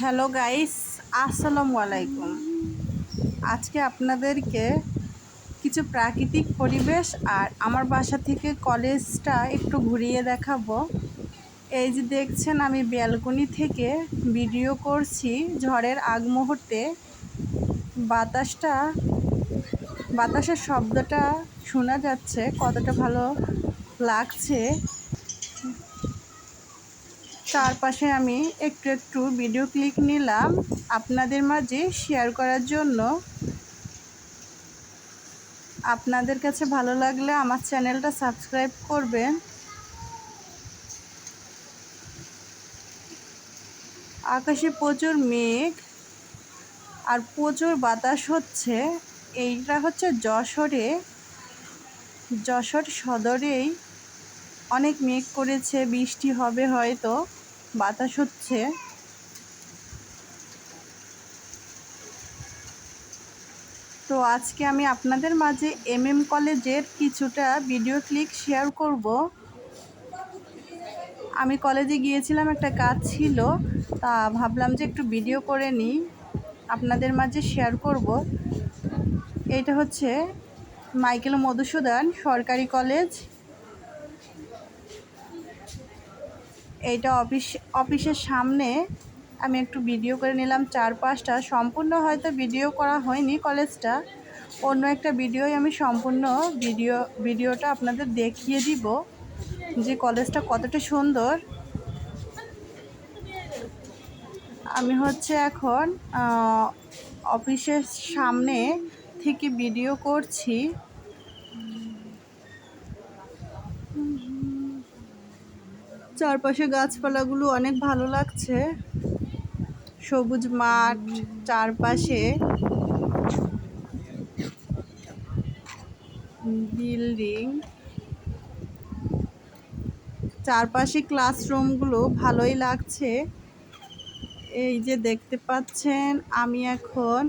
Hello guys, আসসালামু আলাইকুম। আজকে আপনাদেরকে কিছু প্রাকৃতিক পরিবেশ আর আমার বাসা থেকে কলেজটা একটু ঘুরিয়ে দেখাবো। এই যে দেখছেন, আমি ব্যালকনি থেকে ভিডিও করছি ঝড়ের আগ মুহূর্তে। বাতাসটা, বাতাসের শব্দটা শোনা যাচ্ছে, কতটা ভালো লাগছে। চারপাশে আমি একটু একটু ভিডিও ক্লিক নিলাম। আপনাদের মাঝে শেয়ার করার জন্য। আপনাদের কাছে ভালো লাগলে আমার চ্যানেলটা সাবস্ক্রাইব করবেন। আকাশে প্রচুর মেঘ আর প্রচুর বাতাস হচ্ছে। এইটা হচ্ছে যশোরে। যশোর সদরেই অনেক মেঘ করেছে, বৃষ্টি হবে হয়তো। বাতাস হচ্ছে। তো আজকে আমি আপনাদের মাঝে এম এম কলেজের কিছুটা ভিডিও ক্লিক শেয়ার করব। আমি কলেজে গিয়েছিলাম, একটা কাজ ছিল, তা ভাবলাম যে একটু ভিডিও করে নিই, আপনাদের মাঝে শেয়ার করব। এটা হচ্ছে মাইকেল মধুসূদন সরকারি কলেজ। এইটা অফিস, অফিসের সামনে আমি একটু ভিডিও করে নিলাম চার পাঁচটা সম্পূর্ণ হয়তো ভিডিও করা হয়নি কলেজটা অন্য একটা ভিডিওই আমি সম্পূর্ণ ভিডিও ভিডিওটা আপনাদের দেখিয়ে দিব যে কলেজটা কতটা সুন্দর। আমি হচ্ছে এখন অফিসের সামনে থেকে ভিডিও করছি। চারপাশে গাছপালাগুলো অনেক ভালো লাগছে। সবুজ মাঠ চারপাশে। বিল্ডিং। চারপাশে ক্লাসরুমগুলো ভালোই লাগছে। এই যে দেখতে পাচ্ছেন, আমি এখন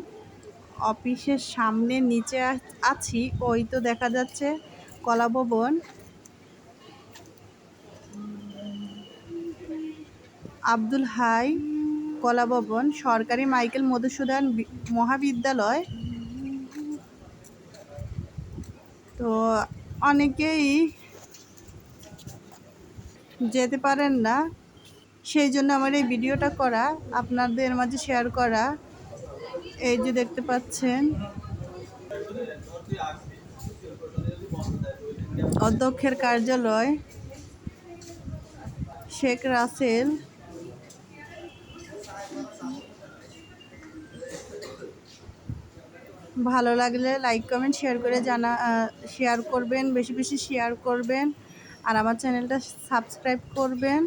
অফিসের সামনে নিচে আছি। ওই তো দেখা যাচ্ছে কলা ভবন আব্দুল হাই কলাভবন, সরকারি মাইকেল মধুসূদন মহাবিদ্যালয়। তো অনেকেই যেতে পারেন না। সেই জন্য আমার এই ভিডিওটা করা, আপনাদের মাঝে শেয়ার করা। এই যে দেখতে পাচ্ছেন। অধ্যক্ষের কার্যালয় শেখ রাসেল। ভালো লাগলে লাইক কমেন্ট শেয়ার করে জানা শেয়ার করবেন, বেশি বেশি শেয়ার করবেন। আর আমার চ্যানেলটা সাবস্ক্রাইব করবেন।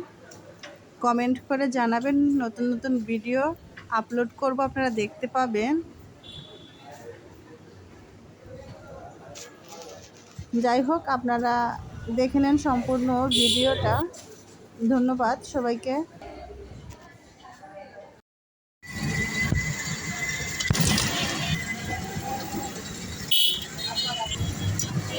কমেন্ট করে জানাবেন নতুন নতুন ভিডিও আপলোড করব, আপনারা দেখতে পাবেন। যাই হোক, আপনারা দেখে নেন সম্পূর্ণ ভিডিওটা ধন্যবাদ সবাইকে।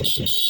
Yes, yes, yes.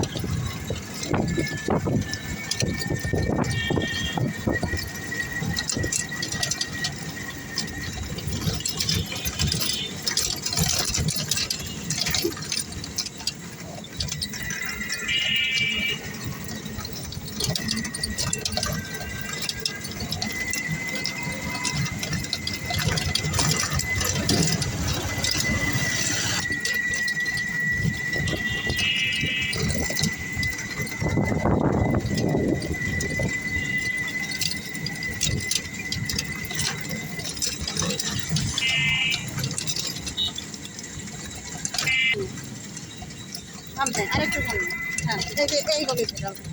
가면 아래쪽 가면 돼. 자, 여기, 여기, 여기, 여기.